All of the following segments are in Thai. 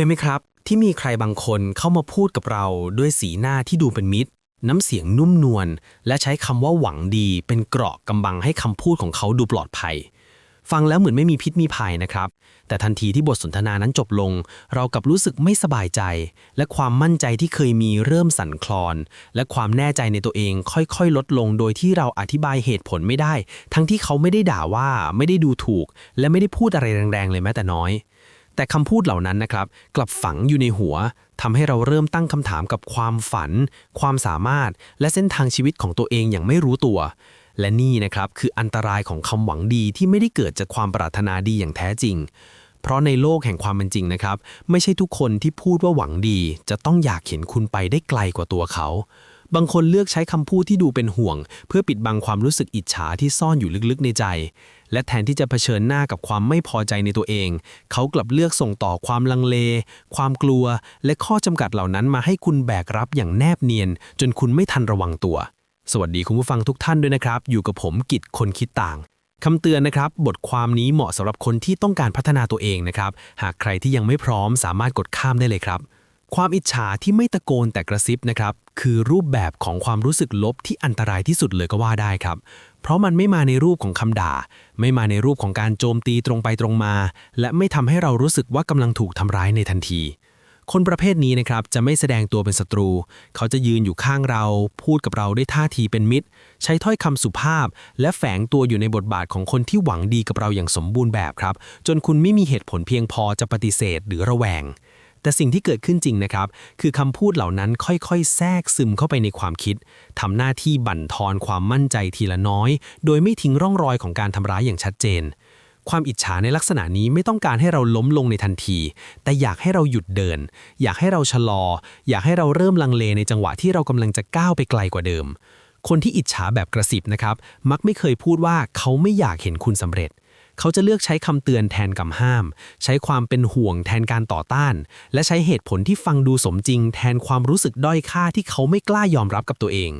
ยไหมครับ ที่มีใครบางคนเข้ามาพูดกับเราด้วยสีหน้าที่ดูเป็นมิตร น้ำเสียงนุ่มนวลและใช้คำว่าหวังดีเป็นเกราะกำบังให้คำพูดของเขาดูปลอดภัย ฟังแล้วเหมือนไม่มีพิษมีภัยนะครับ แต่ทันทีที่บทสนทนานั้นจบลง เรากับรู้สึกไม่สบายใจ และความมั่นใจที่เคยมีเริ่มสั่นคลอน และความแน่ใจในตัวเองค่อยๆ ลดลง โดยที่เราอธิบายเหตุผลไม่ได้ ทั้งที่เขาไม่ได้ด่าว่า ไม่ได้ดูถูก และไม่ได้พูดอะไรแรงๆ เลยแม้แต่น้อย แต่คำพูดเหล่านั้นนะครับ กลับฝังอยู่ในหัวทำให้เราเริ่มตั้งคำถามกับความฝัน ความสามารถ และเส้นทางชีวิตของตัวเองอย่างไม่รู้ตัว และนี่นะครับคืออันตรายของคำหวังดีที่ไม่ได้เกิดจากความปรารถนาดีอย่างแท้จริง เพราะในโลกแห่งความเป็นจริงนะครับ ไม่ใช่ทุกคนที่พูดว่าหวังดี จะต้องอยากเห็นคุณไปได้ไกลกว่าตัวเขาบางคนเลือกใช้คำพูดที่ดูเป็นห่วง เพื่อปิดบังความรู้สึกอิจฉาที่ซ่อนอยู่ลึกๆในใจ และแทนที่จะเผชิญหน้ากับความไม่พอใจในตัวเอง เขากลับเลือกส่งต่อความลังเล ความกลัว และข้อจำกัดเหล่านั้นมาให้คุณแบกรับอย่างแนบเนียน จนคุณไม่ทันระวังตัว สวัสดีคุณผู้ฟังทุกท่านด้วยนะครับ อยู่กับผมกิจคนคิดต่างคำเตือนนะครับ บทความนี้เหมาะสำหรับคนที่ต้องการพัฒนาตัวเองนะครับ หากใครที่ยังไม่พร้อมสามารถกดข้ามได้เลยครับ ความอิจฉาที่ไม่ตะโกนแต่กระซิบนะครับ คือรูปแบบของความรู้สึกลบที่อันตรายที่สุดเลยก็ว่าได้ครับ เพราะมันไม่มาในรูปของคำด่า ไม่มาในรูปของการโจมตีตรงไปตรงมา และไม่ทำให้เรารู้สึกว่ากำลังถูกทำร้ายในทันที คนประเภทนี้นะครับจะไม่แสดงตัวเป็นศัตรู เขาจะยืนอยู่ข้างเรา พูดกับเราด้วยท่าทีเป็นมิตร ใช้ถ้อยคำสุภาพ และแฝงตัวอยู่ในบทบาทของคนที่หวังดีกับเราอย่างสมบูรณ์แบบครับ จนคุณไม่มีเหตุผลเพียงพอจะปฏิเสธหรือระแวง แต่สิ่งที่เกิดขึ้นจริงนะครับ คือคำพูดเหล่านั้นค่อยๆ แทรกซึมเข้าไปในความคิดทำหน้าที่บั่นทอนความมั่นใจทีละน้อย โดยไม่ทิ้งร่องรอยของการทำร้ายอย่างชัดเจน ความอิจฉาในลักษณะนี้ไม่ต้องการให้เราล้มลงในทันที แต่อยากให้เราหยุดเดิน อยากให้เราชะลอ อยากให้เราเริ่มลังเลในจังหวะที่เรากำลังจะก้าวไปไกลกว่าเดิม คนที่อิจฉาแบบกระสิบนะครับ มักไม่เคยพูดว่าเขาไม่อยากเห็นคุณสำเร็จ เขาจะเลือกใช้คำเตือนแทนคำห้าม ใช้ความเป็นห่วงแทนการต่อต้าน และใช้เหตุผลที่ฟังดูสมจริง แทนความรู้สึกด้อยค่าที่เขาไม่กล้ายอมรับกับตัวเอง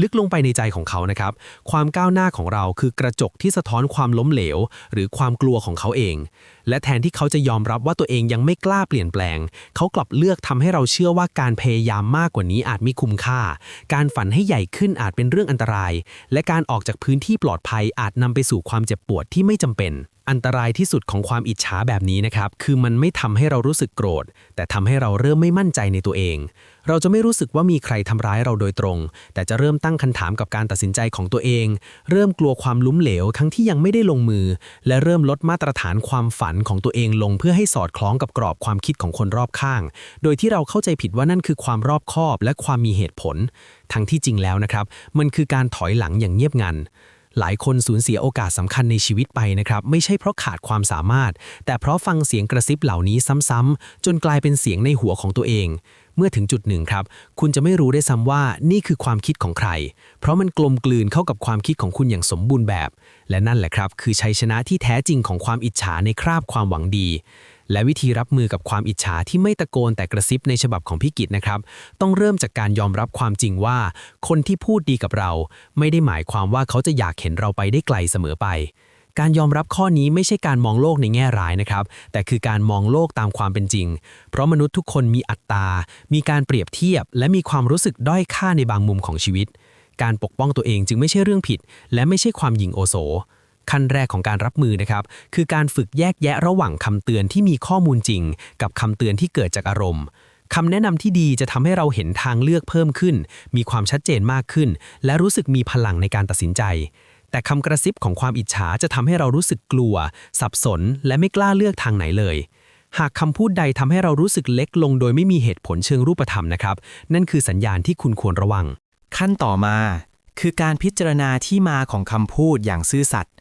ลึกลงไปในใจของเขานะครับ ความก้าวหน้าของเราคือกระจกที่สะท้อนความล้มเหลว หรือความกลัวของเขาเอง และแทนที่เขาจะยอมรับว่าตัวเองยังไม่กล้าเปลี่ยนแปลง เขากลับเลือกทำให้เราเชื่อว่าการพยายามมากกว่านี้อาจม่คุ้มค่า การฝันให้ใหญ่ขึ้นอาจเป็นเรื่องอันตราย และการออกจากพื้นที่ปลอดภัยอาจนำไปสู่ความเจ็บปวดที่ไม่จำเป็นอันตรายที่สุดของความอิจฉาแบบนี้นะครับ คือมันไม่ทำให้เรารู้สึกโกรธ แต่ทำให้เราเริ่มไม่มั่นใจในตัวเอง เราจะไม่รู้สึกว่ามีใครทำร้ายเราโดยตรง แต่จะเริ่มตั้งคำถามกับการตัดสินใจของตัวเอง เริ่มกลัวความล้มเหลวทั้งที่ยังไม่ได้ลงมือ และเริ่มลดมาตรฐานความฝันของตัวเองลง เพื่อให้สอดคล้องกับกรอบความคิดของคนรอบข้าง โดยที่เราเข้าใจผิดว่านั่นคือความรอบคอบและความมีเหตุผล ทั้งที่จริงแล้วนะครับ มันคือการถอยหลังอย่างเงียบงัน หลายคนสูญเสียโอกาสสำคัญในชีวิตไปนะครับ ไม่ใช่เพราะขาดความสามารถ แต่เพราะฟังเสียงกระซิบเหล่านี้ซ้ำๆ จนกลายเป็นเสียงในหัวของตัวเอง เมื่อถึงจุดหนึ่งครับ คุณจะไม่รู้ได้ซ้ำว่านี่คือความคิดของใคร เพราะมันกลมกลืนเข้ากับความคิดของคุณอย่างสมบูรณ์แบบ และนั่นแหละครับ คือชัยชนะที่แท้จริงของความอิจฉาในคราบความหวังดี และวิธีรับมือกับความอิจฉาที่ไม่ตะโกนแต่กระซิบในฉบับของพี่กิตนะครับ ต้องเริ่มจากการยอมรับความจริงว่า คนที่พูดดีกับเรา ไม่ได้หมายความว่าเขาจะอยากเห็นเราไปได้ไกลเสมอไป การยอมรับข้อนี้ไม่ใช่การมองโลกในแง่ร้ายนะครับ แต่คือการมองโลกตามความเป็นจริง เพราะมนุษย์ทุกคนมีอัตตามีการเปรียบเทียบ และมีความรู้สึกด้อยค่าในบางมุมของชีวิต การปกป้องตัวเองจึงไม่ใช่เรื่องผิด และไม่ใช่ความหยิ่งโอโส ขั้นแรกของการรับมือนะครับ คือการฝึกแยกแยะระหว่างคำเตือนที่มีข้อมูลจริง กับคำเตือนที่เกิดจากอารมณ์คำแนะนำที่ดีจะทำให้เราเห็นทางเลือกเพิ่มขึ้น มีความชัดเจนมากขึ้น และรู้สึกมีพลังในการตัดสินใจ แต่คำกระซิบของความอิจฉาจะทำให้เรารู้สึกกลัว สับสน และไม่กล้าเลือกทางไหนเลย หากคำพูดใดทำให้เรารู้สึกเล็กลงโดยไม่มีเหตุผลเชิงรูปธรรมนะครับ นั่นคือสัญญาณที่คุณควรระวัง ขั้นต่อมา คือการพิจารณาที่มาของคำพูดอย่างซื่อสัตย์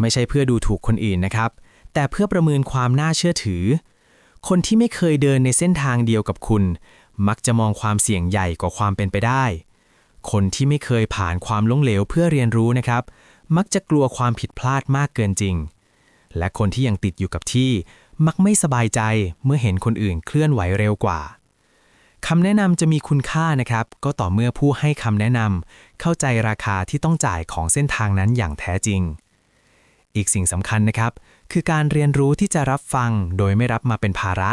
ไม่ใช่เพื่อดูถูกคนอื่นนะครับ แต่เพื่อประเมินความน่าเชื่อถือ คนที่ไม่เคยเดินในเส้นทางเดียวกับคุณ มักจะมองความเสี่ยงใหญ่กว่าความเป็นไปได้ คนที่ไม่เคยผ่านความล้มเหลวเพื่อเรียนรู้นะครับ มักจะกลัวความผิดพลาดมากเกินจริง และคนที่ยังติดอยู่กับที่ มักไม่สบายใจเมื่อเห็นคนอื่นเคลื่อนไหวเร็วกว่าคำแนะนำจะมีคุณค่านะครับ ก็ต่อเมื่อผู้ให้คำแนะนำเข้าใจราคาที่ต้องจ่ายของเส้นทางนั้นอย่างแท้จริง อีกสิ่งสำคัญนะครับ คือการเรียนรู้ที่จะรับฟังโดยไม่รับมาเป็นภาระ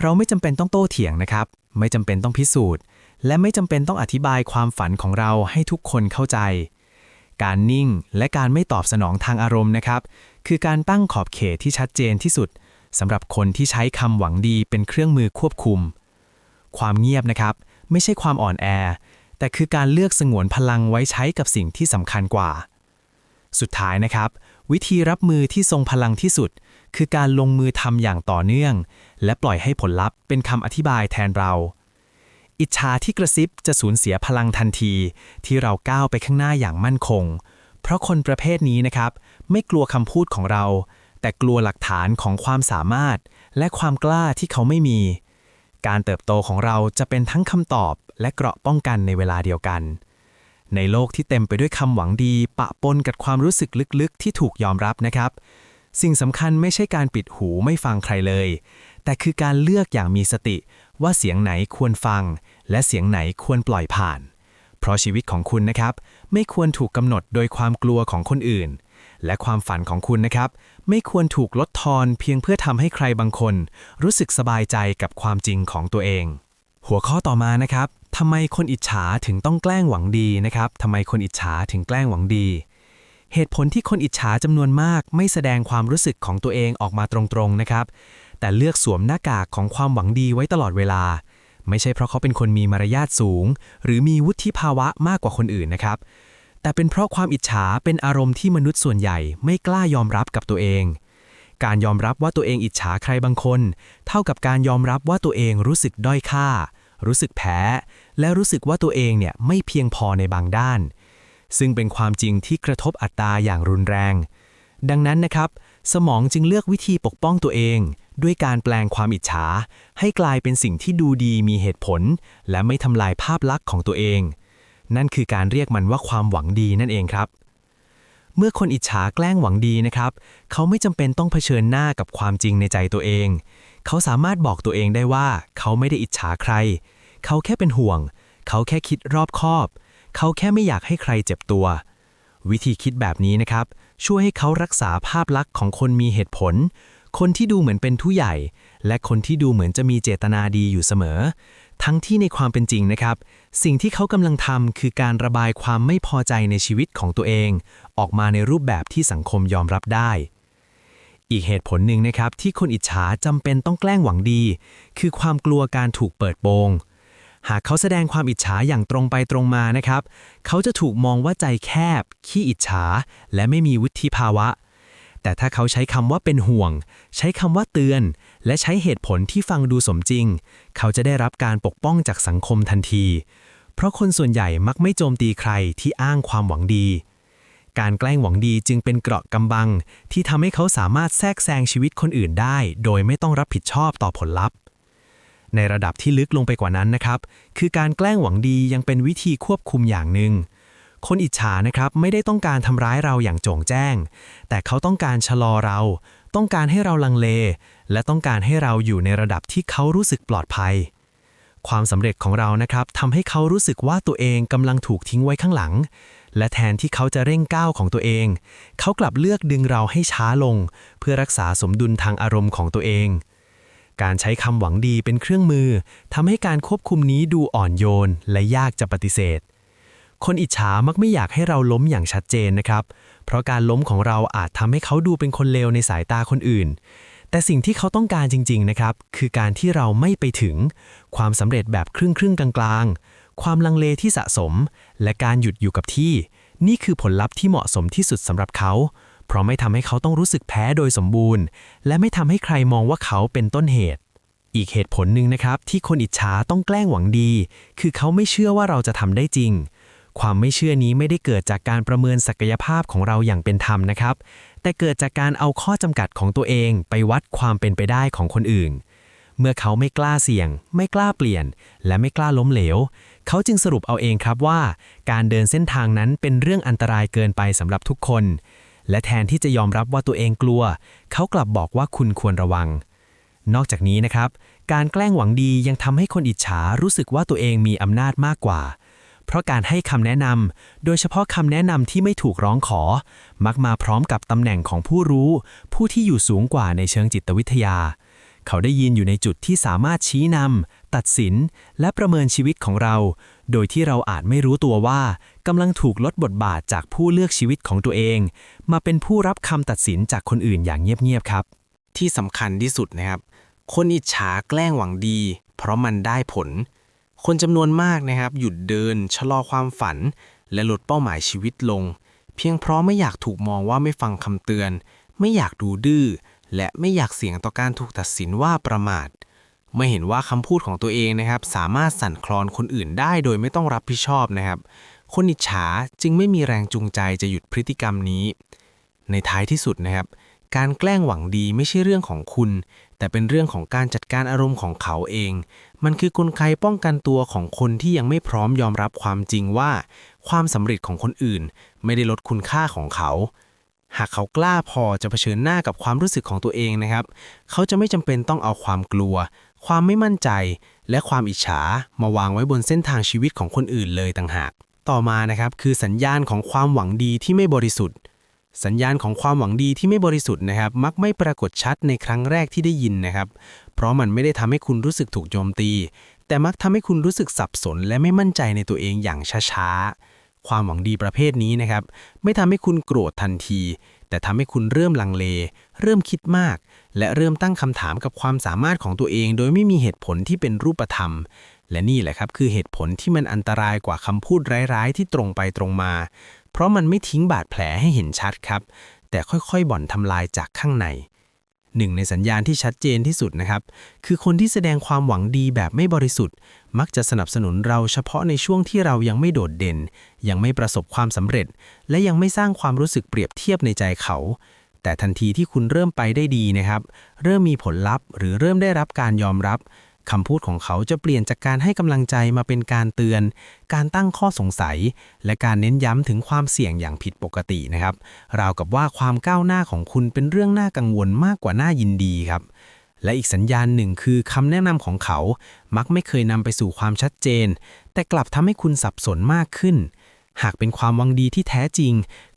เราไม่จำเป็นต้องโต้เถียงนะครับ ไม่จำเป็นต้องพิสูจน์ และไม่จำเป็นต้องอธิบายความฝันของเราให้ทุกคนเข้าใจ การนิ่งและการไม่ตอบสนองทางอารมณ์นะครับ คือการตั้งขอบเขตที่ชัดเจนที่สุดสำหรับคนที่ใช้คำหวังดีเป็นเครื่องมือควบคุม ความเงียบนะครับ ไม่ใช่ความอ่อนแอ แต่คือการเลือกสงวนพลังไว้ใช้กับสิ่งที่สำคัญกว่า สุดท้ายนะครับ วิธีรับมือที่ทรงพลังที่สุด คือการลงมือทำอย่างต่อเนื่อง และปล่อยให้ผลลัพธ์เป็นคำอธิบายแทนเรา อิจฉาที่กระซิบจะสูญเสียพลังทันที ที่เราก้าวไปข้างหน้าอย่างมั่นคง เพราะคนประเภทนี้นะครับ ไม่กลัวคำพูดของเรา แต่กลัวหลักฐานของความสามารถ และความกล้าที่เขาไม่มี การเติบโตของเราจะเป็นทั้งคำตอบและเกราะป้องกันในเวลาเดียวกัน ในโลกที่เต็มไปด้วยคำหวังดี ปะปนกับความรู้สึกลึกๆ ที่ถูกยอมรับนะครับ สิ่งสำคัญไม่ใช่การปิดหูไม่ฟังใครเลย แต่คือการเลือกอย่างมีสติ ว่าเสียงไหนควรฟัง และเสียงไหนควรปล่อยผ่าน เพราะชีวิตของคุณนะครับ ไม่ควรถูกกำหนดโดยความกลัวของคนอื่น และความฝันของคุณนะครับ ไม่ควรถูกลดทอนเพียงเพื่อทำให้ใครบางคน รู้สึกสบายใจกับความจริงของตัวเองหัวข้อต่อมานะครับ ทำไมคนอิจฉาถึงต้องแกล้งหวังดีนะครับทำไมคนอิจฉาถึงแกล้งหวังดี เหตุผลที่คนอิจฉาจำนวนมาก ไม่แสดงความรู้สึกของตัวเองออกมาตรงๆนะครับ แต่เลือกสวมหน้ากากของความหวังดีไว้ตลอดเวลา ไม่ใช่เพราะเขาเป็นคนมีมารยาทสูง หรือมีวุฒิภาวะมากกว่าคนอื่นนะครับ แต่เป็นเพราะความอิจฉาเป็นอารมณ์ที่มนุษย์ส่วนใหญ่ ไม่กล้ายอมรับกับตัวเองการยอมรับว่าตัวเองอิจฉาใครบางคน เท่ากับการยอมรับว่าตัวเองรู้สึกด้อยค่า รู้สึกแพ้ และรู้สึกว่าตัวเองเนี่ยไม่เพียงพอในบางด้าน ซึ่งเป็นความจริงที่กระทบอัตตาอย่างรุนแรง ดังนั้นนะครับ สมองจึงเลือกวิธีปกป้องตัวเอง ด้วยการแปลงความอิจฉา ให้กลายเป็นสิ่งที่ดูดีมีเหตุผล และไม่ทำลายภาพลักษณ์ของตัวเอง นั่นคือการเรียกมันว่าความหวังดีนั่นเองครับเมื่อคนอิจฉาแกล้งหวังดีนะครับ เขาไม่จำเป็นต้องเผชิญหน้ากับความจริงในใจตัวเอง เขาสามารถบอกตัวเองได้ว่า เขาไม่ได้อิจฉาใคร เขาแค่เป็นห่วง เขาแค่คิดรอบคอบ เขาแค่ไม่อยากให้ใครเจ็บตัว วิธีคิดแบบนี้นะครับ ช่วยให้เขารักษาภาพลักษณ์ของคนมีเหตุผล คนที่ดูเหมือนเป็นผู้ใหญ่ และคนที่ดูเหมือนจะมีเจตนาดีอยู่เสมอ ทั้งที่ในความเป็นจริงนะครับ สิ่งที่เขากำลังทำคือการระบายความไม่พอใจในชีวิตของตัวเอง ออกมาในรูปแบบที่สังคมยอมรับได้อีกเหตุผลหนึ่งนะครับที่คนอิจฉาจำเป็นต้องแกล้งหวังดี คือความกลัวการถูกเปิดโปง หากเขาแสดงความอิจฉาอย่างตรงไปตรงมานะครับ เขาจะถูกมองว่าใจแคบ ขี้อิจฉา และไม่มีวุฒิภาวะ แต่ถ้าเขาใช้คำว่าเป็นห่วง ใช้คำว่าเตือน และใช้เหตุผลที่ฟังดูสมจริง เขาจะได้รับการปกป้องจากสังคมทันที เพราะคนส่วนใหญ่มักไม่โจมตีใครที่อ้างความหวังดี การแกล้งหวังดีจึงเป็นเกราะกำบัง ที่ทำให้เขาสามารถแทรกแซงชีวิตคนอื่นได้ โดยไม่ต้องรับผิดชอบต่อผลลัพธ์ ในระดับที่ลึกลงไปกว่านั้นนะครับ คือการแกล้งหวังดียังเป็นวิธีควบคุมอย่างหนึ่ง คนอิจฉานะครับไม่ได้ต้องการทำร้ายเราอย่างโจ่งแจ้ง แต่เขาต้องการชะลอเรา ต้องการให้เราลังเล และต้องการให้เราอยู่ในระดับที่เขารู้สึกปลอดภัย ความสำเร็จของเรานะครับทำให้เขารู้สึกว่าตัวเองกำลังถูกทิ้งไว้ข้างหลัง และแทนที่เขาจะเร่งก้าวของตัวเอง เขากลับเลือกดึงเราให้ช้าลง เพื่อรักษาสมดุลทางอารมณ์ของตัวเอง การใช้คำหวังดีเป็นเครื่องมือทำให้การควบคุมนี้ดูอ่อนโยน และยากจะปฏิเสธ คนอิจฉามักไม่อยากให้เราล้มอย่างชัดเจนนะครับ เพราะการล้มของเราอาจทำให้เขาดูเป็นคนเลวในสายตาคนอื่น แต่สิ่งที่เขาต้องการจริง ๆ นะครับ คือการที่เราไม่ไปถึง ความสำเร็จแบบครึ่งครึ่งๆกลางๆ ความลังเลที่สะสม และการหยุดอยู่กับที่ นี่คือผลลัพธ์ที่เหมาะสมที่สุดสำหรับเขา เพราะไม่ทำให้เขาต้องรู้สึกแพ้โดยสมบูรณ์ และไม่ทำให้ใครมองว่าเขาเป็นต้นเหตุ อีกเหตุผลหนึ่งนะครับ ที่คนอิจฉาต้องแกล้งหวังดี คือเขาไม่เชื่อว่าเราจะทำได้จริง ความไม่เชื่อนี้ไม่ได้เกิดจากการประเมินศักยภาพของเราอย่างเป็นธรรมนะครับ แต่เกิดจากการเอาข้อจำกัดของตัวเอง ไปวัดความเป็นไปได้ของคนอื่นเมื่อเขาไม่กล้าเสี่ยง ไม่กล้าเปลี่ยน และไม่กล้าล้มเหลว เขาจึงสรุปเอาเองครับว่า การเดินเส้นทางนั้นเป็นเรื่องอันตรายเกินไปสำหรับทุกคน และแทนที่จะยอมรับว่าตัวเองกลัว เขากลับบอกว่าคุณควรระวัง นอกจากนี้นะครับ การแกล้งหวังดียังทำให้คนอิจฉารู้สึกว่าตัวเองมีอำนาจมากกว่า เพราะการให้คำแนะนำโดยเฉพาะคำแนะนำที่ไม่ถูกร้องขอ มักมาพร้อมกับตำแหน่งของผู้รู้ ผู้ที่อยู่สูงกว่าในเชิงจิตวิทยา เขาได้ยินอยู่ในจุดที่สามารถชี้นำตัดสิน และประเมินชีวิตของเรา โดยที่เราอาจไม่รู้ตัวว่ากำลังถูกลดบทบาทจากผู้เลือกชีวิตของตัวเอง มาเป็นผู้รับคำตัดสินจากคนอื่นอย่างเงียบๆครับ ที่สำคัญที่สุดนะครับ คนอิจฉาแกล้งหวังดี เพราะมันได้ผล คนจำนวนมากนะครับ หยุดเดิน ชะลอความฝัน และลดเป้าหมายชีวิตลง เพียงเพราะไม่อยากถูกมองว่าไม่ฟังคำเตือน ไม่อยากดูดื้อ และไม่อยากเสี่ยงต่อการถูกตัดสินว่าประมาทไม่เห็นว่าคำพูดของตัวเองนะครับ สามารถสั่นคลอนคนอื่นได้โดยไม่ต้องรับผิดชอบนะครับ คนอิจฉาจึงไม่มีแรงจูงใจจะหยุดพฤติกรรมนี้ ในท้ายที่สุดนะครับ การแกล้งหวังดีไม่ใช่เรื่องของคุณ แต่เป็นเรื่องของการจัดการอารมณ์ของเขาเอง มันคือกลไกป้องกันตัวของคนที่ยังไม่พร้อมยอมรับความจริงว่า ความสำเร็จของคนอื่น ไม่ได้ลดคุณค่าของเขา หากเขากล้าพอจะเผชิญหน้ากับความรู้สึกของตัวเองนะครับ เขาจะไม่จำเป็นต้องเอาความกลัว ความไม่มั่นใจ และความอิจฉามาวางไว้บนเส้นทางชีวิตของคนอื่นเลยต่างหาก ต่อมานะครับคือสัญญาณของความหวังดีที่ไม่บริสุทธิ์ สัญญาณของความหวังดีที่ไม่บริสุทธิ์นะครับ มักไม่ปรากฏชัดในครั้งแรกที่ได้ยินนะครับ เพราะมันไม่ได้ทำให้คุณรู้สึกถูกโจมตี แต่มักทำให้คุณรู้สึกสับสน และไม่มั่นใจในตัวเองอย่างช้าๆ ความหวังดีประเภทนี้นะครับ ไม่ทำให้คุณโกรธทันที แต่ทำให้คุณเริ่มลังเล เริ่มคิดมาก และเริ่มตั้งคำถามกับความสามารถของตัวเอง โดยไม่มีเหตุผลที่เป็นรูปธรรม และนี่แหละครับคือเหตุผลที่มันอันตรายกว่าคำพูดร้ายๆ ที่ตรงไปตรงมา เพราะมันไม่ทิ้งบาดแผลให้เห็นชัดครับ แต่ค่อยๆ บ่อนทำลายจากข้างในหนึ่งในสัญญาณที่ชัดเจนที่สุดนะครับ คือคนที่แสดงความหวังดีแบบไม่บริสุทธิ์ มักจะสนับสนุนเราเฉพาะในช่วงที่เรายังไม่โดดเด่น ยังไม่ประสบความสำเร็จ และยังไม่สร้างความรู้สึกเปรียบเทียบในใจเขา แต่ทันทีที่คุณเริ่มไปได้ดีนะครับ เริ่มมีผลลัพธ์ หรือเริ่มได้รับการยอมรับคำพูดของเขาจะเปลี่ยนจากการให้กำลังใจมาเป็นการเตือน การตั้งข้อสงสัย และการเน้นย้ำถึงความเสี่ยงอย่างผิดปกตินะครับ ราวกับว่าความก้าวหน้าของคุณเป็นเรื่องน่ากังวลมากกว่าน่ายินดีครับ และอีกสัญญาณหนึ่งคือคำแนะนำของเขา มักไม่เคยนำไปสู่ความชัดเจน แต่กลับทำให้คุณสับสนมากขึ้น หากเป็นความหวังดีที่แท้จริง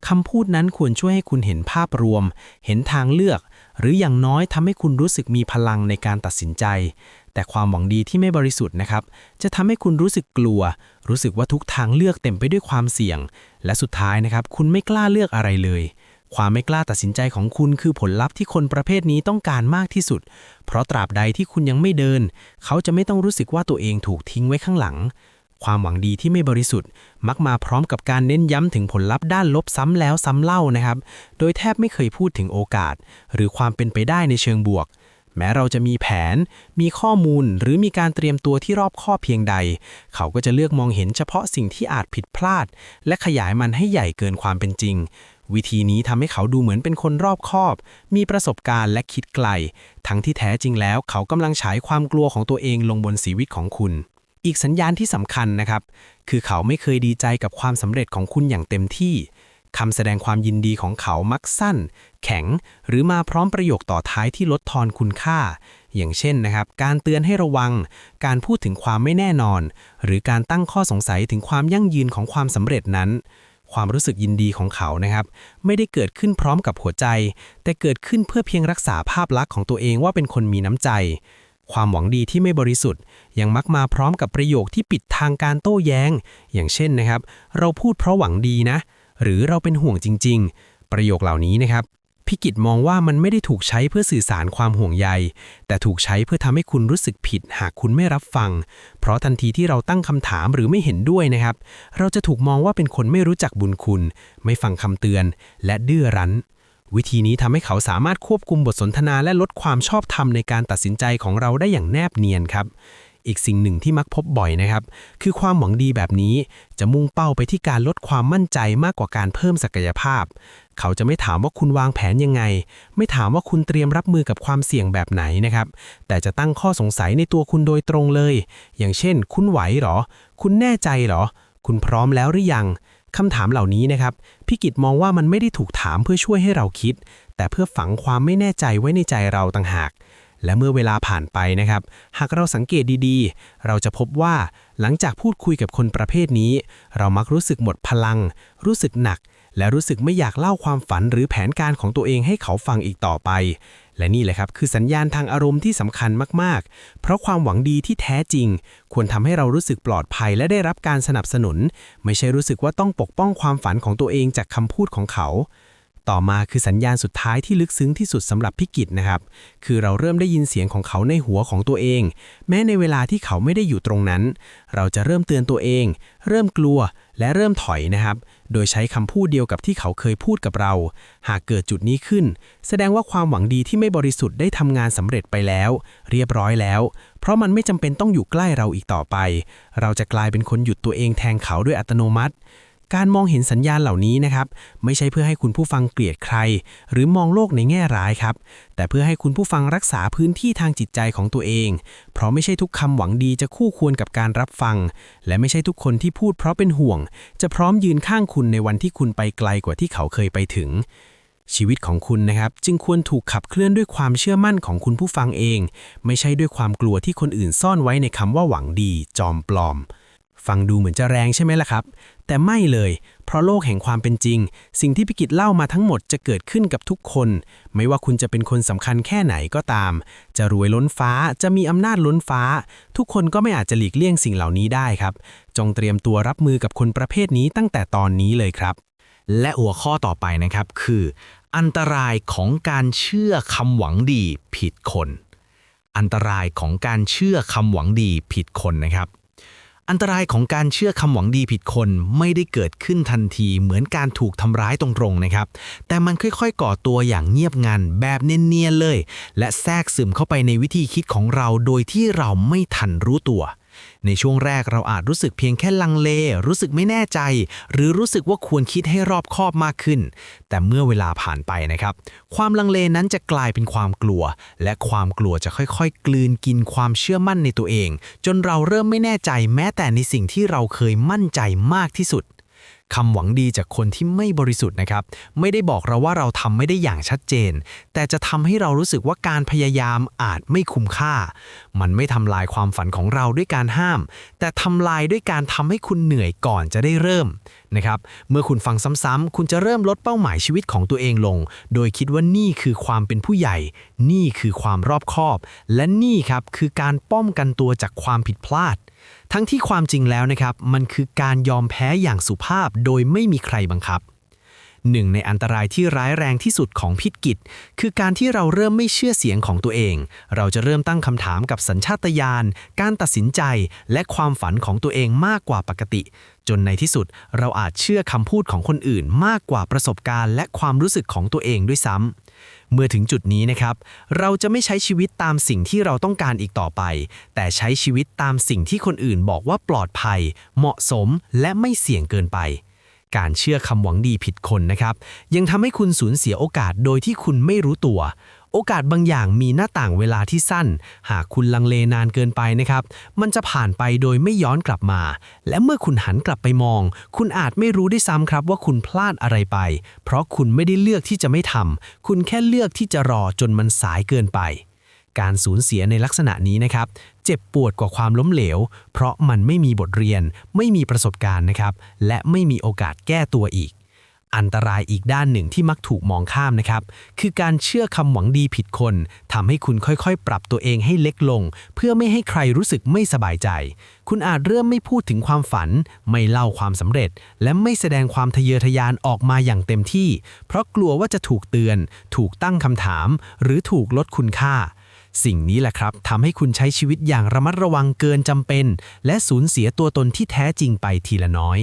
คำพูดนั้นควรช่วยให้คุณเห็นภาพรวม เห็นทางเลือก หรืออย่างน้อยทำให้คุณรู้สึกมีพลังในการตัดสินใจ แต่ความหวังดีที่ไม่บริสุทธิ์นะครับ จะทำให้คุณรู้สึกกลัว รู้สึกว่าทุกทางเลือกเต็มไปด้วยความเสี่ยง และสุดท้ายนะครับ คุณไม่กล้าเลือกอะไรเลย ความไม่กล้าตัดสินใจของคุณคือผลลัพธ์ที่คนประเภทนี้ต้องการมากที่สุด เพราะตราบใดที่คุณยังไม่เดิน เขาจะไม่ต้องรู้สึกว่าตัวเองถูกทิ้งไว้ข้างหลัง ความหวังดีที่ไม่บริสุทธิ์ มักมาพร้อมกับการเน้นย้ำถึงผลลัพธ์ด้านลบซ้ำแล้วซ้ำเล่านะครับ โดยแทบไม่เคยพูดถึงโอกาส หรือความเป็นไปได้ในเชิงบวก แม้เราจะมีแผน มีข้อมูล หรือมีการเตรียมตัวที่รอบคอบเพียงใด เขาก็จะเลือกมองเห็นเฉพาะสิ่งที่อาจผิดพลาด และขยายมันให้ใหญ่เกินความเป็นจริง วิธีนี้ทำให้เขาดูเหมือนเป็นคนรอบคอบ มีประสบการณ์และคิดไกล ทั้งที่แท้จริงแล้วเขากำลังฉายความกลัวของตัวเองลงบนชีวิตของคุณ อีกสัญญาณที่สำคัญนะครับ คือเขาไม่เคยดีใจกับความสำเร็จของคุณอย่างเต็มที่คำแสดงความยินดีของเขามักสั้น แข็ง หรือมาพร้อมประโยคต่อท้ายที่ลดทอนคุณค่า อย่างเช่นนะครับ การเตือนให้ระวัง การพูดถึงความไม่แน่นอน หรือการตั้งข้อสงสัยถึงความยั่งยืนของความสำเร็จนั้น ความรู้สึกยินดีของเขานะครับ ไม่ได้เกิดขึ้นพร้อมกับหัวใจ แต่เกิดขึ้นเพื่อเพียงรักษาภาพลักษณ์ของตัวเองว่าเป็นคนมีน้ำใจ ความหวังดีที่ไม่บริสุทธิ์ ยังมักมาพร้อมกับประโยคที่ปิดทางการโต้แย้ง อย่างเช่นนะครับ เราพูดเพราะหวังดีนะ หรือเราเป็นห่วงจริง ๆ ประโยคเหล่านี้นะครับ พิกิจมองว่ามันไม่ได้ถูกใช้เพื่อสื่อสารความห่วงใย แต่ถูกใช้เพื่อทำให้คุณรู้สึกผิดหากคุณไม่รับฟัง เพราะทันทีที่เราตั้งคำถามหรือไม่เห็นด้วยนะครับ เราจะถูกมองว่าเป็นคนไม่รู้จักบุญคุณ ไม่ฟังคำเตือน และดื้อรั้นวิธีนี้ทำให้เขาสามารถควบคุมบทสนทนาและลดความชอบธรรมในการตัดสินใจของเราได้อย่างแนบเนียนครับ อีกสิ่งหนึ่งที่มักพบบ่อยนะครับ คือความหวังดีแบบนี้จะมุ่งเป้าไปที่การลดความมั่นใจมากกว่าการเพิ่มศักยภาพ เขาจะไม่ถามว่าคุณวางแผนยังไง ไม่ถามว่าคุณเตรียมรับมือกับความเสี่ยงแบบไหนนะครับ แต่จะตั้งข้อสงสัยในตัวคุณโดยตรงเลย อย่างเช่น คุณไหวหรอ คุณแน่ใจหรอ คุณพร้อมแล้วหรือยังคำถามเหล่านี้นะครับพี่กิตมองว่ามันไม่ได้ถูกถามเพื่อช่วยให้เราคิด แต่เพื่อฝังความไม่แน่ใจไว้ในใจเราต่างหากและเมื่อเวลาผ่านไปนะครับ หากเราสังเกตดีๆ เราจะพบว่าหลังจากพูดคุยกับคนประเภทนี้ เรามักรู้สึกหมดพลัง รู้สึกหนัก และรู้สึกไม่อยากเล่าความฝันหรือแผนการของตัวเองให้เขาฟังอีกต่อไป และนี่แหละครับคือสัญญาณทางอารมณ์ที่สำคัญมาก ๆ เพราะความหวังดีที่แท้จริง ควรทำให้เรารู้สึกปลอดภัยและได้รับการสนับสนุน ไม่ใช่รู้สึกว่าต้องปกป้องความฝันของตัวเองจากคำพูดของเขาต่อมาคือสัญญาณสุดท้ายที่ลึกซึ้งที่สุดสำหรับพิกิจนะครับ คือเราเริ่มได้ยินเสียงของเขาในหัวของตัวเอง แม้ในเวลาที่เขาไม่ได้อยู่ตรงนั้น เราจะเริ่มเตือนตัวเอง เริ่มกลัวและเริ่มถอยนะครับ โดยใช้คำพูดเดียวกับที่เขาเคยพูดกับเรา หากเกิดจุดนี้ขึ้น แสดงว่าความหวังดีที่ไม่บริสุทธิ์ได้ทำงานสำเร็จไปแล้ว เรียบร้อยแล้ว เพราะมันไม่จำเป็นต้องอยู่ใกล้เราอีกต่อไป เราจะกลายเป็นคนหยุดตัวเองแทงเขาด้วยอัตโนมัติ การมองเห็นสัญญาณเหล่านี้นะครับ ไม่ใช่เพื่อให้คุณผู้ฟังเกลียดใคร หรือมองโลกในแง่ร้ายครับ แต่เพื่อให้คุณผู้ฟังรักษาพื้นที่ทางจิตใจของตัวเอง เพราะไม่ใช่ทุกคำหวังดีจะคู่ควรกับการรับฟัง และไม่ใช่ทุกคนที่พูดเพราะเป็นห่วง จะพร้อมยืนข้างคุณในวันที่คุณไปไกลกว่าที่เขาเคยไปถึงชีวิตของคุณนะครับ จึงควรถูกขับเคลื่อนด้วยความเชื่อมั่นของคุณผู้ฟังเอง ไม่ใช่ด้วยความกลัวที่คนอื่นซ่อนไว้ในคำว่าหวังดี จอมปลอม ฟังดูเหมือนจะแรงใช่ไหมล่ะครับ แต่ไม่เลย เพราะโลกแห่งความเป็นจริง สิ่งที่พิกิตเล่ามาทั้งหมดจะเกิดขึ้นกับทุกคน ไม่ว่าคุณจะเป็นคนสำคัญแค่ไหนก็ตาม จะรวยล้นฟ้า จะมีอำนาจล้นฟ้า ทุกคนก็ไม่อาจจะหลีกเลี่ยงสิ่งเหล่านี้ได้ครับ จงเตรียมตัวรับมือกับคนประเภทนี้ตั้งแต่ตอนนี้เลยครับ และหัวข้อต่อไปนะครับคือ อันตรายของการเชื่อคำหวังดีผิดคน อันตรายของการเชื่อคำหวังดีผิดคนนะครับ อันตรายของการเชื่อคำหวังดีผิดคนไม่ได้เกิดขึ้นทันทีเหมือนการถูกทำร้ายตรงๆนะครับ แต่มันค่อยๆ ก่อตัวอย่างเงียบงันแบบเนียนๆเลย และแทรกซึมเข้าไปในวิธีคิดของเราโดยที่เราไม่ทันรู้ตัว ในช่วงแรกเราอาจรู้สึกเพียงแค่ลังเล รู้สึกไม่แน่ใจ หรือรู้สึกว่าควรคิดให้รอบคอบมากขึ้น แต่เมื่อเวลาผ่านไปนะครับ ความลังเลนั้นจะกลายเป็นความกลัว และความกลัวจะค่อยๆ กลืนกินความเชื่อมั่นในตัวเอง จนเราเริ่มไม่แน่ใจแม้แต่ในสิ่งที่เราเคยมั่นใจมากที่สุด คำหวังดีจากคนที่ไม่บริสุทธิ์นะครับ ไม่ได้บอกเราว่าเราทำไม่ได้อย่างชัดเจน แต่จะทำให้เรารู้สึกว่าการพยายามอาจไม่คุ้มค่า มันไม่ทำลายความฝันของเราด้วยการห้าม แต่ทำลายด้วยการทำให้คุณเหนื่อยก่อนจะได้เริ่มนะครับเมื่อคุณฟังซ้ำๆคุณจะเริ่มลดเป้าหมายชีวิตของตัวเองลง โดยคิดว่านี่คือความเป็นผู้ใหญ่ นี่คือความรอบคอบ และนี่ครับคือการป้องกันตัวจากความผิดพลาด ทั้งที่ความจริงแล้วนะครับ มันคือการยอมแพ้อย่างสุภาพโดยไม่มีใครบังคับ หนึ่งในอันตรายที่ร้ายแรงที่สุดของพิษกิจ คือการที่เราเริ่มไม่เชื่อเสียงของตัวเอง เราจะเริ่มตั้งคำถามกับสัญชาตญาณ การตัดสินใจ และความฝันของตัวเองมากกว่าปกติ จนในที่สุด เราอาจเชื่อคำพูดของคนอื่น มากกว่าประสบการณ์ และความรู้สึกของตัวเองด้วยซ้ำเมื่อถึงจุดนี้นะครับ เราจะไม่ใช้ชีวิตตามสิ่งที่เราต้องการอีกต่อไป แต่ใช้ชีวิตตามสิ่งที่คนอื่นบอกว่าปลอดภัย เหมาะสมและไม่เสี่ยงเกินไป การเชื่อคำหวังดีผิดคนนะครับ ยังทำให้คุณสูญเสียโอกาสโดยที่คุณไม่รู้ตัว โอกาสบางอย่างมีหน้าต่างเวลาที่สั้น หากคุณลังเลนานเกินไปนะครับ มันจะผ่านไปโดยไม่ย้อนกลับมา และเมื่อคุณหันกลับไปมอง คุณอาจไม่รู้ได้ซ้ำครับว่าคุณพลาดอะไรไป เพราะคุณไม่ได้เลือกที่จะไม่ทำคุณแค่เลือกที่จะรอจนมันสายเกินไป การสูญเสียในลักษณะนี้นะครับ เจ็บปวดกว่าความล้มเหลว เพราะมันไม่มีบทเรียน ไม่มีประสบการณ์นะครับ และไม่มีโอกาสแก้ตัวอีก อันตรายอีกด้านหนึ่งที่มักถูกมองข้ามนะครับ คือการเชื่อคำหวังดีผิดคนทำให้คุณค่อยๆ ปรับตัวเองให้เล็กลง เพื่อไม่ให้ใครรู้สึกไม่สบายใจ คุณอาจเริ่มไม่พูดถึงความฝัน ไม่เล่าความสำเร็จ และไม่แสดงความทะเยอทะยานออกมาอย่างเต็มที่ เพราะกลัวว่าจะถูกเตือน ถูกตั้งคำถาม หรือถูกลดคุณค่า สิ่งนี้แหละครับทำให้คุณใช้ชีวิตอย่างระมัดระวังเกินจำเป็น และสูญเสียตัวตนที่แท้จริงไปทีละน้อย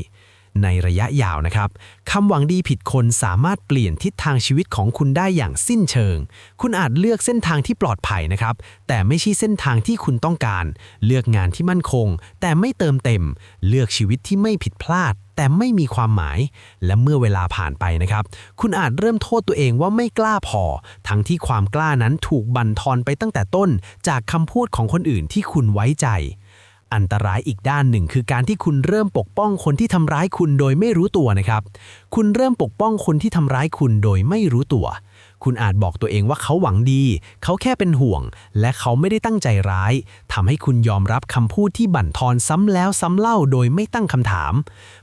ในระยะยาวนะครับคำหวังดีผิดคนสามารถเปลี่ยนทิศทางชีวิตของคุณได้อย่างสิ้นเชิง คุณอาจเลือกเส้นทางที่ปลอดภัยนะครับ แต่ไม่ใช่เส้นทางที่คุณต้องการ เลือกงานที่มั่นคง แต่ไม่เติมเต็ม เลือกชีวิตที่ไม่ผิดพลาด แต่ไม่มีความหมาย และเมื่อเวลาผ่านไปนะครับ คุณอาจเริ่มโทษตัวเองว่าไม่กล้าพอ ทั้งที่ความกล้านั้นถูกบั่นทอนไปตั้งแต่ต้น จากคำพูดของคนอื่นที่คุณไว้ใจ อันตรายอีกด้านหนึ่งคือการที่คุณเริ่มปกป้องคนที่ทำร้ายคุณโดยไม่รู้ตัวนะครับ คุณเริ่มปกป้องคนที่ทำร้ายคุณโดยไม่รู้ตัว คุณอาจบอกตัวเองว่าเขาหวังดี เขาแค่เป็นห่วง และเขาไม่ได้ตั้งใจร้ายทำให้คุณยอมรับคำพูดที่บั่นทอนซ้ำแล้วซ้ำเล่าโดยไม่ตั้งคำถาม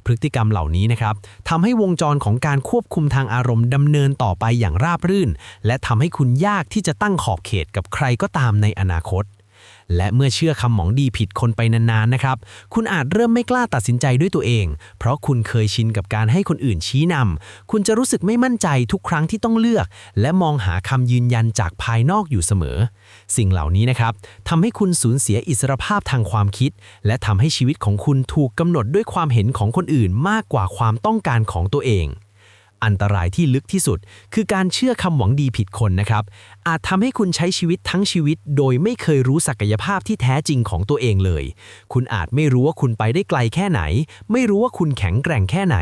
พฤติกรรมเหล่านี้นะครับทำให้วงจรของการควบคุมทางอารมณ์ดำเนินต่อไปอย่างราบรื่น และทำให้คุณยากที่จะตั้งขอบเขตกับใครก็ตามในอนาคต และเมื่อเชื่อคำหมองดีผิดคนไปนานๆนะครับ คุณอาจเริ่มไม่กล้าตัดสินใจด้วยตัวเอง เพราะคุณเคยชินกับการให้คนอื่นชี้นำคุณจะรู้สึกไม่มั่นใจทุกครั้งที่ต้องเลือก และมองหาคำยืนยันจากภายนอกอยู่เสมอ สิ่งเหล่านี้นะครับทำให้คุณสูญเสียอิสรภาพทางความคิด และทำให้ชีวิตของคุณถูกกำหนดด้วยความเห็นของคนอื่นมากกว่าความต้องการของตัวเอง อันตรายที่ลึกที่สุด คือการเชื่อคำหวังดีผิดคนนะครับ อาจทำให้คุณใช้ชีวิตทั้งชีวิต โดยไม่เคยรู้ศักยภาพที่แท้จริงของตัวเองเลย คุณอาจไม่รู้ว่าคุณไปได้ไกลแค่ไหน ไม่รู้ว่าคุณแข็งแกร่งแค่ไหน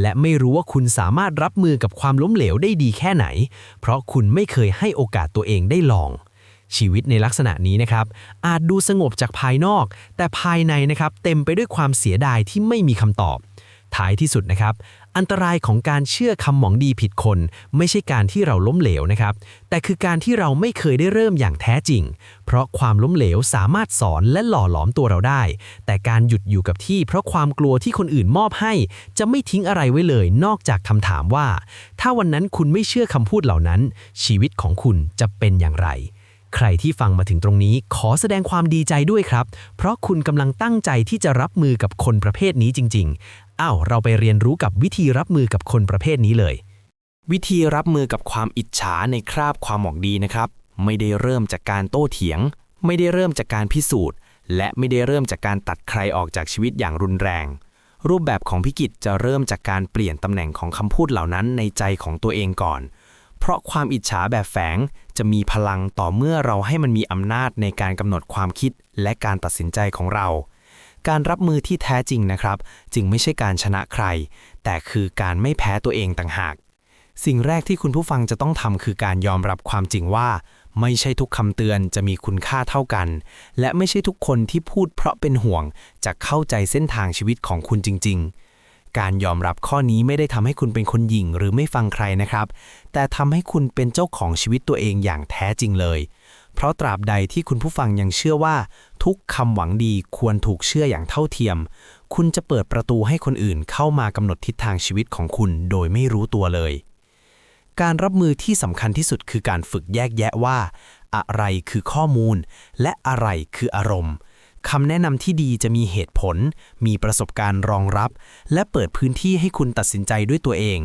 และไม่รู้ว่าคุณสามารถรับมือกับความล้มเหลวได้ดีแค่ไหน เพราะคุณไม่เคยให้โอกาสตัวเองได้ลองชีวิตในลักษณะนี้นะครับ อาจดูสงบจากภายนอก แต่ภายในนะครับ เต็มไปด้วยความเสียดายที่ไม่มีคำตอบ ท้ายที่สุดนะครับ อันตรายของการเชื่อคำหมองดีผิดคน ไม่ใช่การที่เราล้มเหลวนะครับ แต่คือการที่เราไม่เคยได้เริ่มอย่างแท้จริง เพราะความล้มเหลวสามารถสอนและหล่อหลอมตัวเราได้ แต่การหยุดอยู่กับที่ เพราะความกลัวที่คนอื่นมอบให้ จะไม่ทิ้งอะไรไว้เลย นอกจากคำถามว่า ถ้าวันนั้นคุณไม่เชื่อคำพูดเหล่านั้น ชีวิตของคุณจะเป็นอย่างไรใครที่ฟังมาถึงตรงนี้ขอแสดงความดีใจด้วยครับ เพราะคุณกำลังตั้งใจที่จะรับมือกับคนประเภทนี้จริง ๆ อ้าวเราไปเรียนรู้กับวิธีรับมือกับคนประเภทนี้เลย วิธีรับมือกับความอิจฉาในคราบความหมองดีนะครับ ไม่ได้เริ่มจากการโต้เถียง ไม่ได้เริ่มจากการพิสูจน์ และไม่ได้เริ่มจากการตัดใครออกจากชีวิตอย่างรุนแรง รูปแบบของพิกิจจะเริ่มจากการเปลี่ยนตำแหน่งของคำพูดเหล่านั้นในใจของตัวเองก่อน เพราะความอิจฉาแบบแฝงจะมีพลังต่อเมื่อเราให้มันมีอำนาจในการกำหนดความคิดและการตัดสินใจของเรา การรับมือที่แท้จริงนะครับ จึงไม่ใช่การชนะใคร แต่คือการไม่แพ้ตัวเองต่างหาก สิ่งแรกที่คุณผู้ฟังจะต้องทำคือการยอมรับความจริงว่า ไม่ใช่ทุกคำเตือนจะมีคุณค่าเท่ากัน และไม่ใช่ทุกคนที่พูดเพราะเป็นห่วง จะเข้าใจเส้นทางชีวิตของคุณจริง ๆการยอมรับข้อนี้ไม่ได้ทำให้คุณเป็นคนหยิ่งหรือไม่ฟังใครนะครับ แต่ทำให้คุณเป็นเจ้าของชีวิตตัวเองอย่างแท้จริงเลย เพราะตราบใดที่คุณผู้ฟังยังเชื่อว่า ทุกคำหวังดีควรถูกเชื่ออย่างเท่าเทียม คุณจะเปิดประตูให้คนอื่นเข้ามากำหนดทิศทางชีวิตของคุณโดยไม่รู้ตัวเลย การรับมือที่สำคัญที่สุดคือการฝึกแยกแยะว่า อะไรคือข้อมูล และอะไรคืออารมณ์คำแนะนำที่ดีจะมีเหตุผล มีประสบการณ์รองรับ และเปิดพื้นที่ให้คุณตัดสินใจด้วยตัวเอง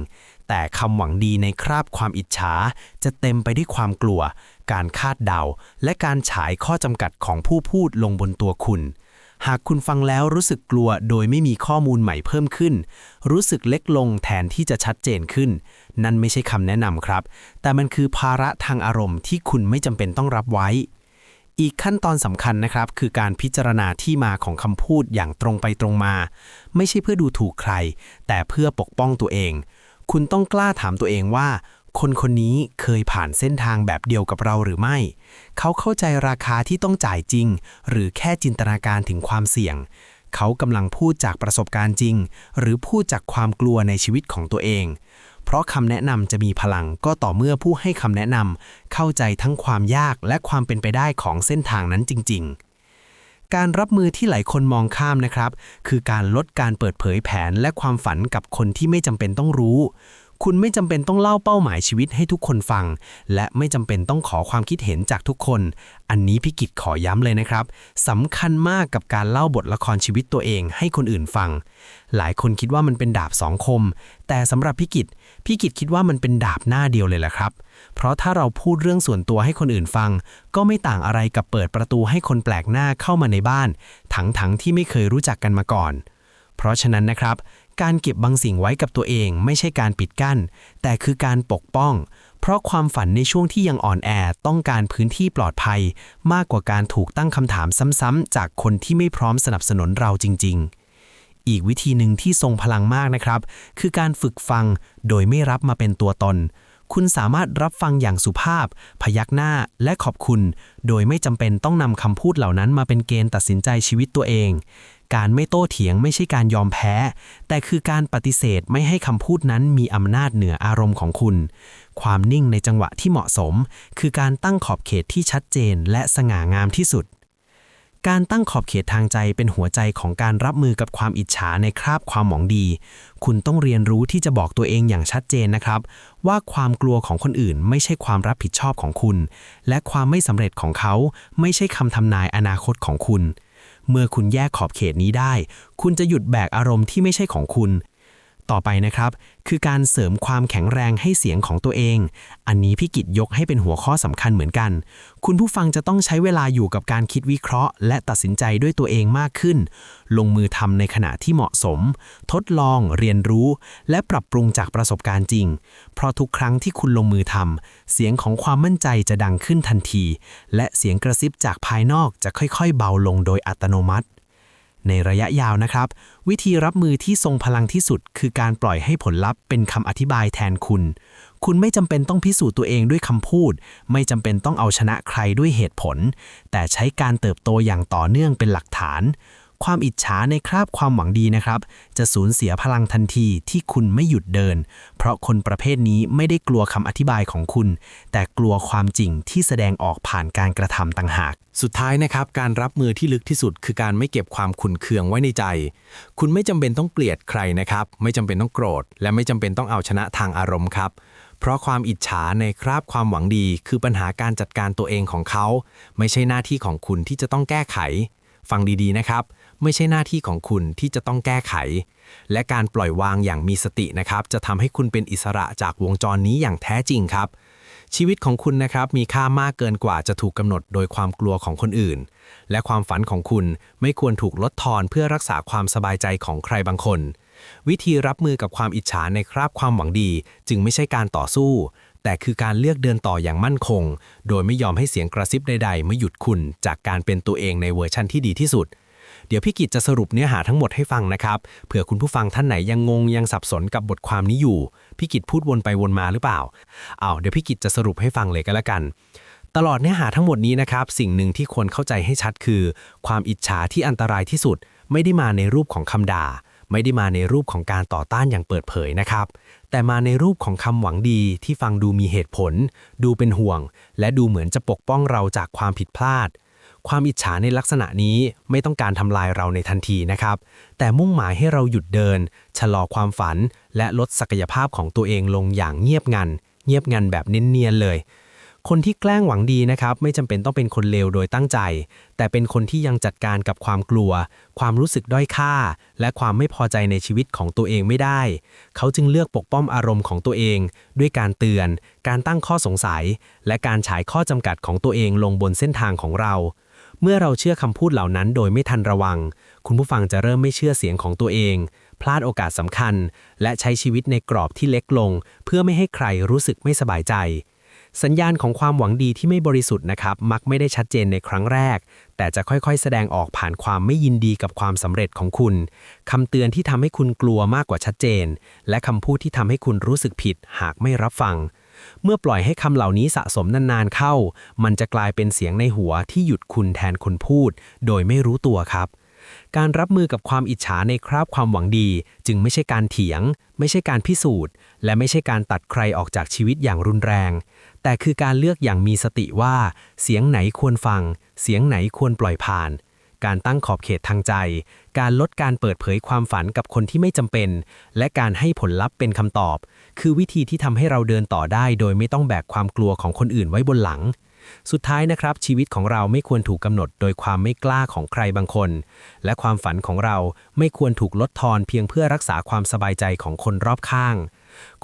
แต่คำหวังดีในคราบความอิจฉาจะเต็มไปด้วยความกลัว การคาดเดา และการฉายข้อจำกัดของผู้พูดลงบนตัวคุณ หากคุณฟังแล้วรู้สึกกลัวโดยไม่มีข้อมูลใหม่เพิ่มขึ้น รู้สึกเล็กลงแทนที่จะชัดเจนขึ้น นั่นไม่ใช่คำแนะนำครับ แต่มันคือภาระทางอารมณ์ที่คุณไม่จำเป็นต้องรับไว้อีกขั้นตอนสำคัญนะครับ คือการพิจารณาที่มาของคำพูดอย่างตรงไปตรงมา ไม่ใช่เพื่อดูถูกใคร แต่เพื่อปกป้องตัวเอง คุณต้องกล้าถามตัวเองว่า คนคนนี้เคยผ่านเส้นทางแบบเดียวกับเราหรือไม่ เขาเข้าใจราคาที่ต้องจ่ายจริง หรือแค่จินตนาการถึงความเสี่ยง เขากำลังพูดจากประสบการณ์จริง หรือพูดจากความกลัวในชีวิตของตัวเอง เพราะคำแนะนำจะมีพลังก็ต่อเมื่อผู้ให้คำแนะนำเข้าใจทั้งความยากและความเป็นไปได้ของเส้นทางนั้นจริง ๆ การรับมือที่หลายคนมองข้ามนะครับ คือการลดการเปิดเผยแผนและความฝันกับคนที่ไม่จำเป็นต้องรู้ คุณไม่จำเป็นต้องเล่าเป้าหมายชีวิตให้ทุกคนฟัง และไม่จำเป็นต้องขอความคิดเห็นจากทุกคน อันนี้พิกิจขอย้ำเลยนะครับสำคัญมากกับการเล่าบทละครชีวิตตัวเองให้คนอื่นฟัง หลายคนคิดว่ามันเป็นดาบสองคม แต่สำหรับพิกิจ พิกิจคิดว่ามันเป็นดาบหน้าเดียวเลยแหละครับ เพราะถ้าเราพูดเรื่องส่วนตัวให้คนอื่นฟัง ก็ไม่ต่างอะไรกับเปิดประตูให้คนแปลกหน้าเข้ามาในบ้าน ทั้งๆที่ไม่เคยรู้จักกันมาก่อน เพราะฉะนั้นนะครับ การเก็บบางสิ่งไว้กับตัวเอง ไม่ใช่การปิดกั้น แต่คือการปกป้อง เพราะความฝันในช่วงที่ยังอ่อนแอต้องการพื้นที่ปลอดภัย มากกว่าการถูกตั้งคำถามซ้ำๆจากคนที่ไม่พร้อมสนับสนุนเราจริง ๆ อีกวิธีหนึ่งที่ทรงพลังมากนะครับ คือการฝึกฟังโดยไม่รับมาเป็นตัวตน คุณสามารถรับฟังอย่างสุภาพ พยักหน้าและขอบคุณ โดยไม่จำเป็นต้องนำคำพูดเหล่านั้นมาเป็นเกณฑ์ตัดสินใจชีวิตตัวเอง การไม่โต้เถียงไม่ใช่การยอมแพ้ แต่คือการปฏิเสธไม่ให้คำพูดนั้นมีอำนาจเหนืออารมณ์ของคุณ ความนิ่งในจังหวะที่เหมาะสม คือการตั้งขอบเขตที่ชัดเจนและสง่างามที่สุด การตั้งขอบเขตทางใจเป็นหัวใจของการรับมือกับความอิจฉาในคราบความหมองดี คุณต้องเรียนรู้ที่จะบอกตัวเองอย่างชัดเจนนะครับ ว่าความกลัวของคนอื่นไม่ใช่ความรับผิดชอบของคุณ และความไม่สำเร็จของเขาไม่ใช่คำทำนายอนาคตของคุณ เมื่อคุณแยกขอบเขตนี้ได้ คุณจะหยุดแบกอารมณ์ที่ไม่ใช่ของคุณ ต่อไปนะครับ คือการเสริมความแข็งแรงให้เสียงของตัวเอง อันนี้พี่กิจยกให้เป็นหัวข้อสำคัญเหมือนกัน คุณผู้ฟังจะต้องใช้เวลาอยู่กับการคิดวิเคราะห์ และตัดสินใจด้วยตัวเองมากขึ้น ลงมือทำในขณะที่เหมาะสม ทดลอง เรียนรู้ และปรับปรุงจากประสบการณ์จริง เพราะทุกครั้งที่คุณลงมือทำเสียงของความมั่นใจจะดังขึ้นทันที และเสียงกระซิบจากภายนอกจะค่อยๆ เบาลงโดยอัตโนมัติ ในระยะยาวนะครับ วิธีรับมือที่ทรงพลังที่สุด คือการปล่อยให้ผลลัพธ์เป็นคำอธิบายแทนคุณ คุณไม่จำเป็นต้องพิสูจน์ตัวเองด้วยคำพูด ไม่จำเป็นต้องเอาชนะใครด้วยเหตุผล แต่ใช้การเติบโตอย่างต่อเนื่องเป็นหลักฐาน ความอิจฉาในคราบความหวังดีนะครับ จะสูญเสียพลังทันทีที่คุณไม่หยุดเดิน เพราะคนประเภทนี้ไม่ได้กลัวคำอธิบายของคุณ แต่กลัวความจริงที่แสดงออกผ่านการกระทำต่างหาก สุดท้ายนะครับ การรับมือที่ลึกที่สุด คือการไม่เก็บความขุนเคืองไว้ในใจ คุณไม่จำเป็นต้องเกลียดใครนะครับ ไม่จำเป็นต้องโกรธ และไม่จำเป็นต้องเอาชนะทางอารมณ์ครับเพราะความอิจฉาในคราบความหวังดี คือปัญหาการจัดการตัวเองของเขา ไม่ใช่หน้าที่ของคุณที่จะต้องแก้ไข ฟังดีๆนะครับ ไม่ใช่หน้าที่ของคุณที่จะต้องแก้ไข และการปล่อยวางอย่างมีสตินะครับ จะทำให้คุณเป็นอิสระจากวงจรนี้อย่างแท้จริงครับ ชีวิตของคุณนะครับมีค่ามากเกินกว่าจะถูกกำหนดโดยความกลัวของคนอื่น และความฝันของคุณไม่ควรถูกลดทอนเพื่อรักษาความสบายใจของใครบางคน วิธีรับมือกับความอิจฉาในคราบความหวังดี จึงไม่ใช่การต่อสู้ แต่คือการเลือกเดินต่ออย่างมั่นคง โดยไม่ยอมให้เสียงกระซิบใดๆมาหยุดคุณจากการเป็นตัวเองในเวอร์ชั่นที่ดีที่สุด เดี๋ยวพี่กิจจะสรุปเนื้อหาทั้งหมดให้ฟังนะครับ เผื่อคุณผู้ฟังท่านไหนยังงงยังสับสนกับบทความนี้อยู่ พี่กิจพูดวนไปวนมาหรือเปล่าเอาเดี๋ยวพี่กิจจะสรุปให้ฟังเลยก็แล้วกัน ตลอดเนื้อหาทั้งหมดนี้นะครับ สิ่งหนึ่งที่ควรเข้าใจให้ชัดคือ ความอิจฉาที่อันตรายที่สุด ไม่ได้มาในรูปของคำด่า ไม่ได้มาในรูปของการต่อต้านอย่างเปิดเผยนะครับ แต่มาในรูปของคำหวังดีที่ฟังดูมีเหตุผล ดูเป็นห่วง และดูเหมือนจะปกป้องเราจากความผิดพลาด ความอิจฉาในลักษณะนี้ไม่ต้องการทำลายเราในทันทีนะครับ แต่มุ่งหมายให้เราหยุดเดิน ชะลอความฝัน และลดศักยภาพของตัวเองลงอย่างเงียบงัน เงียบงันแบบเนียนๆเลย คนที่แกล้งหวังดีนะครับ ไม่จำเป็นต้องเป็นคนเลวโดยตั้งใจ แต่เป็นคนที่ยังจัดการกับความกลัว ความรู้สึกด้อยค่า และความไม่พอใจในชีวิตของตัวเองไม่ได้ เขาจึงเลือกปกป้องอารมณ์ของตัวเอง ด้วยการเตือน การตั้งข้อสงสัย และการฉายข้อจำกัดของตัวเองลงบนเส้นทางของเรา เมื่อเราเชื่อคำพูดเหล่านั้นโดยไม่ทันระวัง คุณผู้ฟังจะเริ่มไม่เชื่อเสียงของตัวเอง พลาดโอกาสสำคัญ และใช้ชีวิตในกรอบที่เล็กลง เพื่อไม่ให้ใครรู้สึกไม่สบายใจ สัญญาณของความหวังดีที่ไม่บริสุทธิ์นะครับ มักไม่ได้ชัดเจนในครั้งแรก แต่จะค่อยๆ แสดงออกผ่านความไม่ยินดีกับความสำเร็จของคุณคำเตือนที่ทำให้คุณกลัวมากกว่าชัดเจน และคำพูดที่ทำให้คุณรู้สึกผิด หากไม่รับฟัง เมื่อปล่อยให้คำเหล่านี้สะสมนานๆเข้า มันจะกลายเป็นเสียงในหัวที่หยุดคุณแทนคนพูด โดยไม่รู้ตัวครับ การรับมือกับความอิจฉาในคราบความหวังดี จึงไม่ใช่การเถียง ไม่ใช่การพิสูจน์ และไม่ใช่การตัดใครออกจากชีวิตอย่างรุนแรง แต่คือการเลือกอย่างมีสติว่า เสียงไหนควรฟัง เสียงไหนควรปล่อยผ่าน การตั้งขอบเขตทางใจ การลดการเปิดเผยความฝันกับคนที่ไม่จำเป็น และการให้ผลลัพธ์เป็นคำตอบ คือวิธีที่ทำให้เราเดินต่อได้ โดยไม่ต้องแบกความกลัวของคนอื่นไว้บนหลัง สุดท้ายนะครับ ชีวิตของเราไม่ควรถูกกำหนดโดยความไม่กล้าของใครบางคน และความฝันของเราไม่ควรถูกลดทอนเพียงเพื่อรักษาความสบายใจของคนรอบข้าง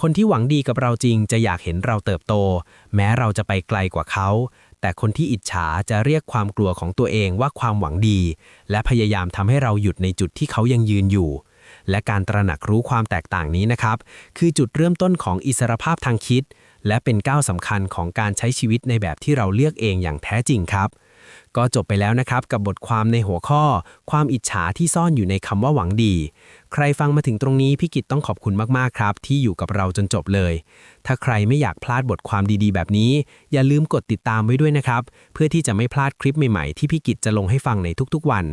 คนที่หวังดีกับเราจริงจะอยากเห็นเราเติบโต แม้เราจะไปไกลกว่าเขา แต่คนที่อิจฉาจะเรียกความกลัวของตัวเองว่าความหวังดี และพยายามทำให้เราหยุดในจุดที่เขายังยืนอยู่ และการตระหนักรู้ความแตกต่างนี้นะครับ คือจุดเริ่มต้นของอิสรภาพทางคิด และเป็นก้าวสำคัญของการใช้ชีวิตในแบบที่เราเลือกเองอย่างแท้จริงครับ ก็จบไปแล้วนะครับกับบทความในหัวข้อ ความอิจฉาที่ซ่อนอยู่ในคำว่าหวังดี ใครฟังมาถึงตรงนี้พี่กิตต้องขอบคุณมากๆครับ ที่อยู่กับเราจนจบเลย ถ้าใครไม่อยากพลาดบทความดีๆ แบบนี้ อย่าลืมกดติดตามไว้ด้วยนะครับ เพื่อที่จะไม่พลาดคลิปใหม่ๆ ที่พี่กิตจะลงให้ฟังในทุกๆวัน